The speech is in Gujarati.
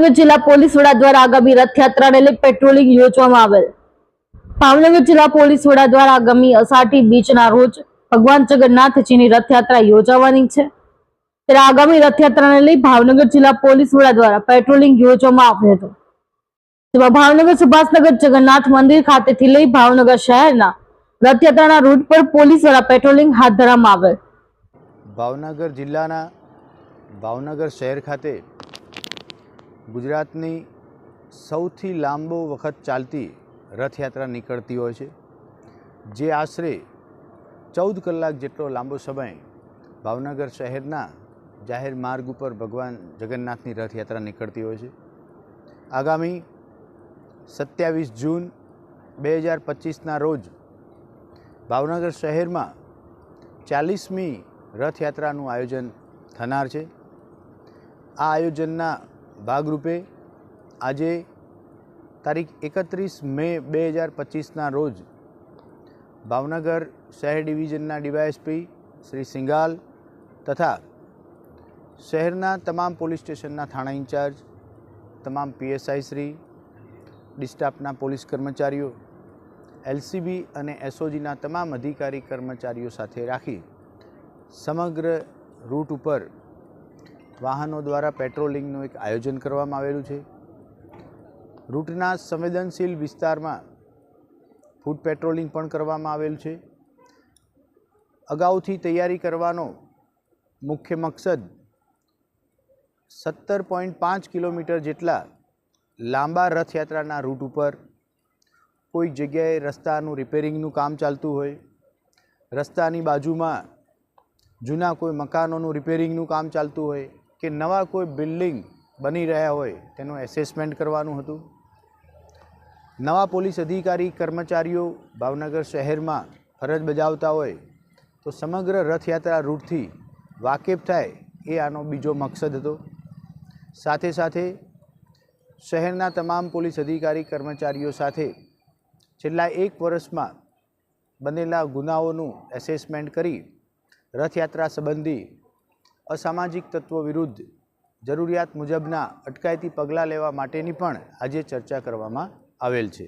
જિલ્લા પોલીસ વડા દ્વારા આગામી રથયાત્રાને લઈ પેટ્રોલિંગ યોજવામાં આવેલ. ભાવનગર જિલ્લા પોલીસ વડા દ્વારા આગામી અષાઢી બીજના રોજ ભગવાન જગન્નાથજીની રથયાત્રા યોજાવાની છે. ત્યારે આગામી રથયાત્રાને લઈ ભાવનગર જિલ્લા પોલીસ વડા દ્વારા પેટ્રોલિંગ યોજવામાં આવ્યું હતું. જેમાં ભાવનગર સુભાષનગર જગન્નાથ મંદિર ખાતેથી લઈ ભાવનગર શહેરના રથયાત્રાના રૂટ પર પોલીસ દ્વારા પેટ્રોલિંગ હાથ ધરવામાં આવેલ. ભાવનગર જિલ્લાના ભાવનગર શહેર ખાતે ગુજરાતની સૌથી લાંબો વખત ચાલતી રથયાત્રા નીકળતી હોય છે, જે આશરે ચૌદ કલાક જેટલો લાંબો સમય ભાવનગર શહેરના જાહેર માર્ગ ઉપર ભગવાન જગન્નાથની રથયાત્રા નીકળતી હોય છે. આગામી સત્યાવીસ જૂન બે હજાર પચીસના રોજ ભાવનગર શહેરમાં ચાલીસમી રથયાત્રાનું આયોજન થનાર છે. આ આયોજનના ભાગરૂપે આજે તારીખ એકત્રીસ મે બે હજાર પચીસના રોજ ભાવનગર શહેર ડિવિઝનના ડીવાયએસપી શ્રી સિંઘાલ તથા શહેરના તમામ પોલીસ સ્ટેશનના થાણા ઇન્ચાર્જ, તમામ પીએસઆઈ શ્રી, ડિસ્ટાફના પોલીસ કર્મચારીઓ, એલસીબી અને એસઓજીના તમામ અધિકારી કર્મચારીઓ સાથે રાખી સમગ્ર રૂટ ઉપર વાહનો દ્વારા પેટ્રોલિંગનું એક આયોજન કરવામાં આવેલું છે. રૂટના સંવેદનશીલ વિસ્તારમાં ફૂડ પેટ્રોલિંગ પણ કરવામાં આવેલ છે. અગાઉથી તૈયારી કરવાનો મુખ્ય મકસદ સત્તર પોઈન્ટ પાંચ કિલોમીટર જેટલા લાંબા રથયાત્રાના રૂટ ઉપર કોઈક જગ્યાએ રસ્તાનું રિપેરિંગનું કામ ચાલતું હોય, રસ્તાની બાજુમાં જૂના કોઈ મકાનોનું રિપેરિંગનું કામ ચાલતું હોય કે નવા કોઈ બિલ્ડિંગ બની રહ્યા હોય તેનું એસેસમેન્ટ કરવાનું હતું. નવા પોલીસ અધિકારી, કર્મચારીઓ ભાવનગર શહેરમાં ફરજ બજાવતા હોય તો સમગ્ર રથયાત્રા રૂટથી વાકેફ થાય એ આનો બીજો મકસદ હતો. સાથે સાથે શહેરના તમામ પોલીસ અધિકારી, કર્મચારીઓ સાથે છેલ્લા એક વર્ષમાં બનેલા ગુનાઓનું એસેસમેન્ટ કરી રથયાત્રા સંબંધી અસામાજિક તત્વો વિરુદ્ધ જરૂરિયાત મુજબના અટકાયતી પગલાં લેવા માટેની પણ આજે ચર્ચા કરવામાં આવેલ છે.